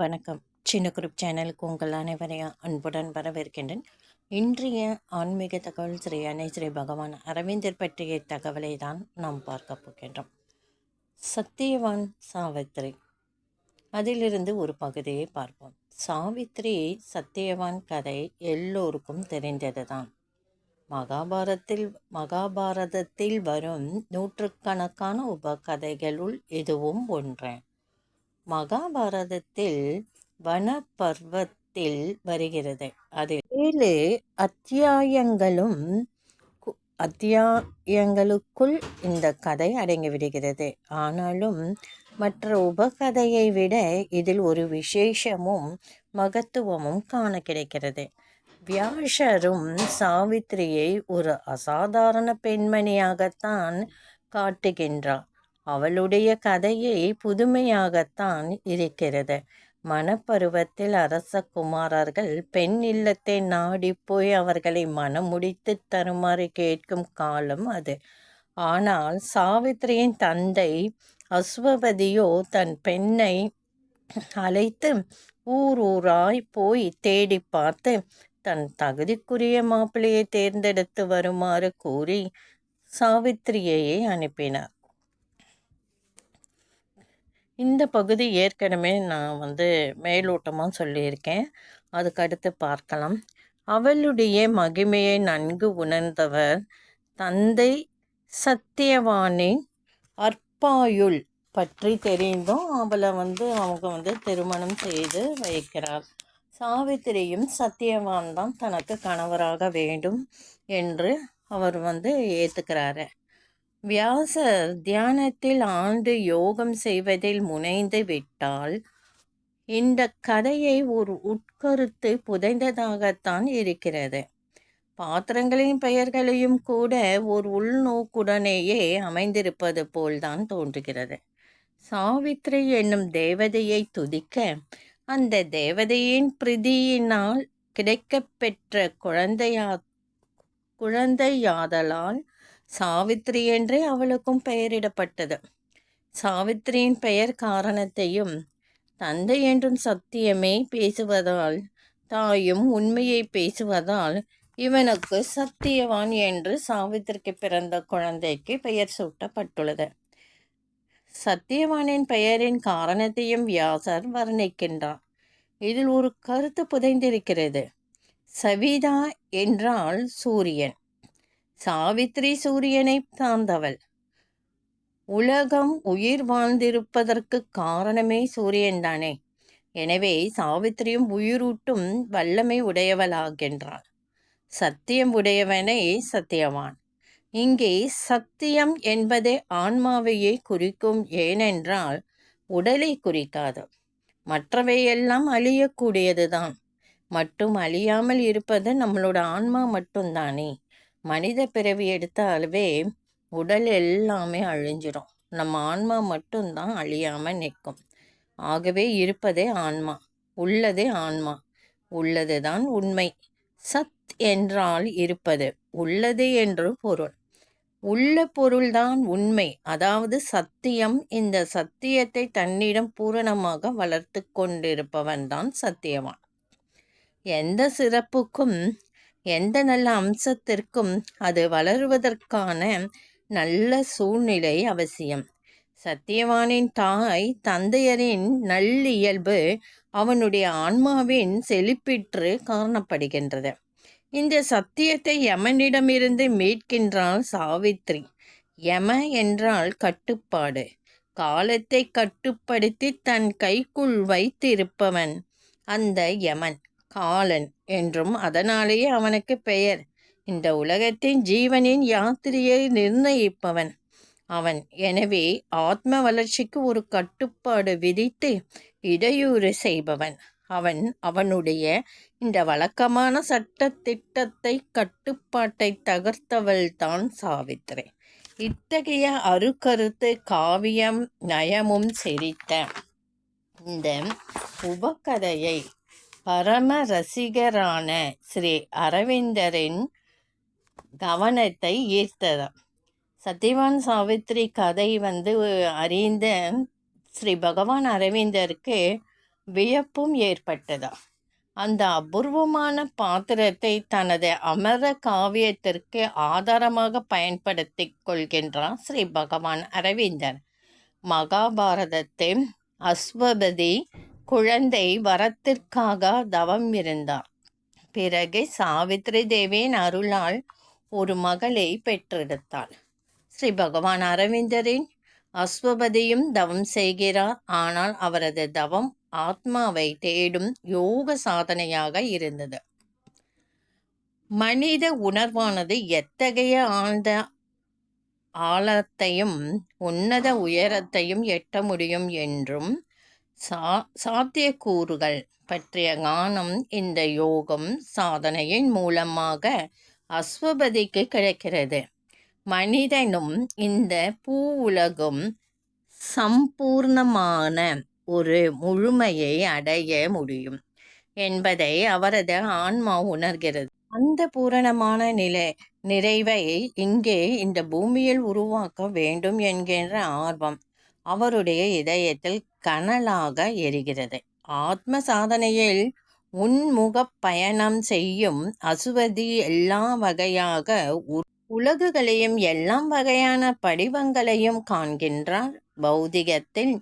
வணக்கம். சின்ன குரூப் சேனலுக்கு உங்கள் அனைவரையும் அன்புடன் வரவேற்கின்றேன். இன்றைய ஆன்மீக தகவல் ஸ்ரீ அன்னை ஸ்ரீ பகவான் அரவிந்தர் பற்றிய தகவலை தான் நாம் பார்க்க போகின்றோம். சத்தியவான் சாவித்ரி அதிலிருந்து ஒரு பகுதியை பார்ப்போம். சாவித்ரி சத்தியவான் கதை எல்லோருக்கும் தெரிந்தது தான் மகாபாரத்தில் மகாபாரதத்தில் வரும் நூற்றுக்கணக்கான உபகதைகளுள் இதுவும் ஒன்று. மகாபாரதத்தில் வனப்பர்வத்தில் வருகிறது. அதில் ஏழு அத்தியாயங்களும் அத்தியாயங்களுக்குள் இந்த கதை அடங்கிவிடுகிறது ஆனாலும் மற்ற உபகதையை விட இதில் ஒரு விசேஷமும் மகத்துவமும் காண கிடைக்கிறது. வியாசரும் சாவித்திரியை ஒரு அசாதாரண பெண்மணியாகத்தான் காட்டுகின்றார். அவளுடைய கதையை புதுமையாகத்தான் இருக்கிறது. மனப்பருவத்தில் அரச குமாரர்கள் பெண் இல்லத்தை நாடி போய் அவர்களை மனமுடித்து தருமாறு கேட்கும் காலம் அது. ஆனால் சாவித்திரியின் தந்தை அஸ்வபதியோ தன் பெண்ணை அழைத்து ஊர் ஊராய் போய் தேடி பார்த்து தன் தகுதிக்குரிய மாப்பிள்ளையை தேர்ந்தெடுத்து வருமாறு கூறி சாவித்திரியையே அனுப்பினார். இந்த பகுதி ஏற்கனவே நான் வந்து மேலோட்டமாக சொல்லியிருக்கேன். அதுக்கு அடுத்து பார்க்கலாம். அவளுடைய மகிமையை நன்கு உணர்ந்தவர் தந்தை சத்தியவானின் அற்பாயுள் பற்றி தெரிந்தும் அவளை வந்து அவங்க வந்து திருமணம் செய்து வைக்கிறார். சாவித்திரியும் சத்தியவான் தான் தனக்கு கணவராக வேண்டும் என்று அவர் வந்து ஏற்றுக்கிறாரு வியாசர் தியானத்தில் ஆண்டு யோகம் செய்வதில் முனைந்து விட்டால் இந்த கதையை ஒரு உட்கருத்து புதைந்ததாகத்தான் இருக்கிறது. பாத்திரங்களின் பெயர்களையும் கூட ஒரு உள்நோக்குடனேயே அமைந்திருப்பது போல்தான் தோன்றுகிறது. சாவித்ரி என்னும் தேவதையை துதிக்க அந்த தேவதையின் பிரதியினால் கிடைக்கப்பெற்ற குழந்தையா குழந்தையாதலால் சாவித்ரி என்றே அவளுக்கும் பெயரிடப்பட்டது. சாவித்ரியின் பெயர் காரணத்தையும் தந்தை என்றும் சத்தியமே பேசுவதால் தாயும் உண்மையை பேசுவதால் இவனுக்கு சத்தியவான் என்று சாவித்திரிக்கு பிறந்த குழந்தைக்கு பெயர் சூட்டப்பட்டுள்ளது. சத்தியவானின் பெயரின் காரணத்தையும் வியாசர் வர்ணிக்கின்றார். இதில் ஒரு கருத்து புதைந்திருக்கிறது. சவிதா என்றால் சூரியன். சாவித்ரி சூரியனை சார்ந்தவள் உலகம் உயிர் வாழ்ந்திருப்பதற்கு காரணமே சூரியன்தானே எனவே சாவித்திரியும் உயிரூட்டும் வல்லமை உடையவளாகின்றாள். சத்தியம் உடையவனே சத்தியவான். இங்கே சத்தியம் என்பதே ஆன்மாவையே குறிக்கும் ஏனென்றால் உடலை குறிக்காது. மற்றவையெல்லாம் அழியக்கூடியதுதான். மட்டும் அழியாமல் இருப்பது நம்மளோட ஆன்மா மட்டும்தானே. மனித பிறவி எடுத்தாலுமே உடல் எல்லாமே அழிஞ்சிடும் நம்ம ஆன்மா மட்டும்தான் அழியாமல் நிற்கும். ஆகவே இருப்பதே ஆன்மா உள்ளதே ஆன்மா. உள்ளது தான் உண்மை. சத் என்றால் இருப்பது உள்ளது என்று பொருள். உள்ள பொருள்தான் உண்மை. அதாவது சத்தியம் இந்த சத்தியத்தை தன்னிடம் பூரணமாக வளர்த்து கொண்டிருப்பவன் தான் சத்தியவான். எந்த சிறப்புக்கும் எந்த நல்ல அம்சத்திற்கும் அது வளருவதற்கான நல்ல சூழ்நிலை அவசியம். சத்தியவானின் தாய் தந்தையரின் நல்லியல்பு அவனுடைய ஆன்மாவின் செழிப்பிற்று காரணப்படுகின்றது இந்த சத்தியத்தை யமனிடமிருந்து மீட்கின்றாள் சாவித்ரி. யம என்றால் கட்டுப்பாடு. காலத்தை கட்டுப்படுத்தி தன் கைக்குள் வைத்திருப்பவன் அந்த யமன். காலன் என்றும் அதனாலேயே அவனுக்கு பெயர். இந்த உலகத்தின் ஜீவனின் யாத்திரையை நிர்ணயிப்பவன். அவன் எனவே ஆத்ம வளர்ச்சிக்கு ஒரு கட்டுப்பாடு விதித்து இடையூறு செய்பவன். அவன் அவனுடைய இந்த வழக்கமான சட்ட திட்டத்தை கட்டுப்பாட்டை தகர்த்தவள் தான் சாவித்திரை இத்தகைய அருக்கருத்து காவியம் நயமும் செரித்த இந்த உபகதையை பரம ரசிகரான ஸ்ரீ அரவிந்தரின் கவனத்தை ஈர்த்ததாம். சத்யவான் சாவித்ரி கதை வந்து அறிந்த ஸ்ரீ பகவான் அரவிந்தருக்கு வியப்பும் ஏற்பட்டதா அந்த அபூர்வமான பாத்திரத்தை தனது அமர காவியத்திற்கு ஆதாரமாக பயன்படுத்தி கொள்கின்றார் ஸ்ரீ பகவான் அரவிந்தர். மகாபாரதத்தில் அஸ்வபதி குழந்தை வரத்திற்காக தவம் இருந்தார் பிறகு சாவித்ரி தேவியின் அருளால் ஒரு மகளை பெற்றெடுத்தாள் ஸ்ரீ பகவான் அரவிந்தரின் அஸ்வபதியும் தவம் செய்கிறார். ஆனால் அவரது தவம் ஆத்மாவை தேடும் யோக சாதனையாக இருந்தது. மனித உணர்வானது எத்தகைய ஆழ்ந்த ஆழத்தையும் உன்னத உயரத்தையும் எட்ட முடியும் என்றும் சா சாத்தியக்கூறுகள் பற்றிய ஞானம் இந்த யோகம் சாதனையின் மூலமாக அஸ்வபதிக்கு கிடைக்கிறது. மனிதனும் இந்த பூ உலகும் சம்பூர்ணமான ஒரு முழுமையை அடைய முடியும் என்பதை அவரது ஆன்மா உணர்கிறது. அந்த பூரணமான நிலை நிறைவை இங்கே இந்த பூமியில் உருவாக்க வேண்டும் என்கின்ற ஆர்வம் அவருடைய இதயத்தில் கனலாக எரிகிறது. ஆத்ம சாதனையில் உன்முக பயணம் செய்யும் அசுவதி எல்லா வகையாக உலகுகளையும் எல்லாம் வகையான படிவங்களையும் காண்கின்றார். பௌதிகத்தில்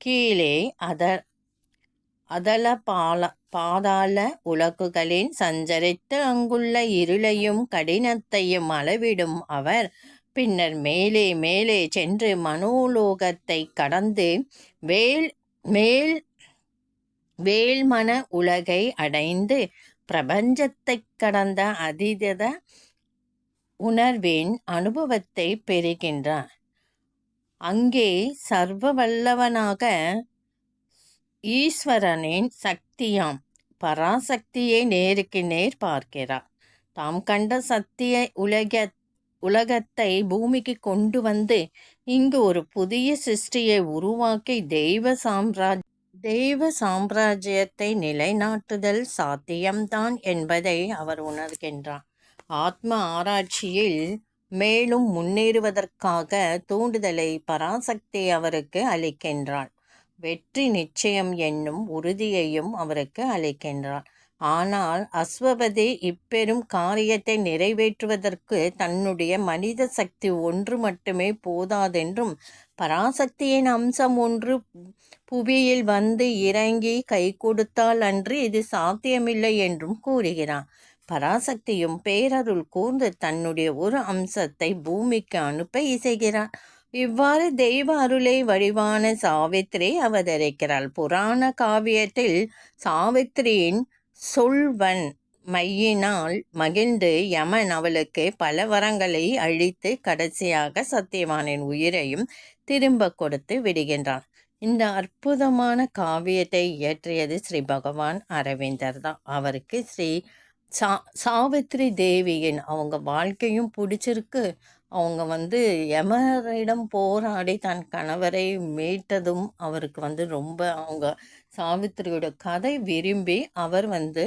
கீழே அத அதல பால பாதாள உலகுகளின் சஞ்சரித்து அங்குள்ள இருளையும் கடினத்தையும் அளவிடும் அவர் பின்னர் மேலே மேலே சென்று மனோலோகத்தை கடந்து வேல் மேல் வேல்மன உலகை அடைந்து பிரபஞ்சத்தை கடந்த அதிதத உணர்வின் அனுபவத்தை பெறுகின்றார். அங்கே சர்வ வல்லவனாக ஈஸ்வரனின் சக்தியாம் பராசக்தியை நேருக்கு நேர் பார்க்கிறார். தாம் கண்ட சத்திய உலக உலகத்தை பூமிக்கு கொண்டு வந்து இங்கு ஒரு புதிய சிருஷ்டியை உருவாக்கி தெய்வ சாம்ராஜ் தெய்வ சாம்ராஜ்யத்தை நிலைநாட்டுதல் சாத்தியம்தான் என்பதை அவர் உணர்கின்றார். ஆத்ம ஆராய்ச்சியில் மேலும் முன்னேறுவதற்காக தூண்டுதலை பராசக்தி அவருக்கு அளிக்கின்றாள் வெற்றி நிச்சயம் என்னும் உறுதியையும் அவருக்கு அளிக்கின்றார். ஆனால் அஸ்வபதி இப்பெரும் காரியத்தை நிறைவேற்றுவதற்கு தன்னுடைய மனித சக்தி ஒன்று மட்டுமே போதாதென்றும் பராசக்தியின் அம்சம் ஒன்று புவியில் வந்து இறங்கி கை கொடுத்தால் அன்று இது சாத்தியமில்லை என்றும் கூறுகிறான். பராசக்தியும் பேரருள் கூர்ந்து தன்னுடைய ஒரு அம்சத்தை பூமிக்கு அனுப்ப இசைகிறார் இவ்வாறு தெய்வ அருளை வடிவான சாவித்திரி அவதரிக்கிறாள். புராண காவியத்தில் சாவித்திரியின் சொல்வன் மையினால் மகிழ்ந்து யமன் அவளுக்கு பல வரங்களை அழித்து கடைசியாக சத்தியவானின் உயிரையும் திரும்ப கொடுத்து விடுகின்றான். இந்த அற்புதமான காவியத்தை இயற்றியது ஸ்ரீ பகவான் அரவிந்தர் தான். அவருக்கு ஸ்ரீ சா சாவித்ரி தேவியின் அவங்க வாழ்க்கையும் பிடிச்சிருக்கு. அவங்க வந்து எமரிடம் போராடி தன் கணவரை மீட்டதும் அவருக்கு வந்து ரொம்ப அவங்க சாவித்திரியோட கதை விரும்பி அவர் வந்து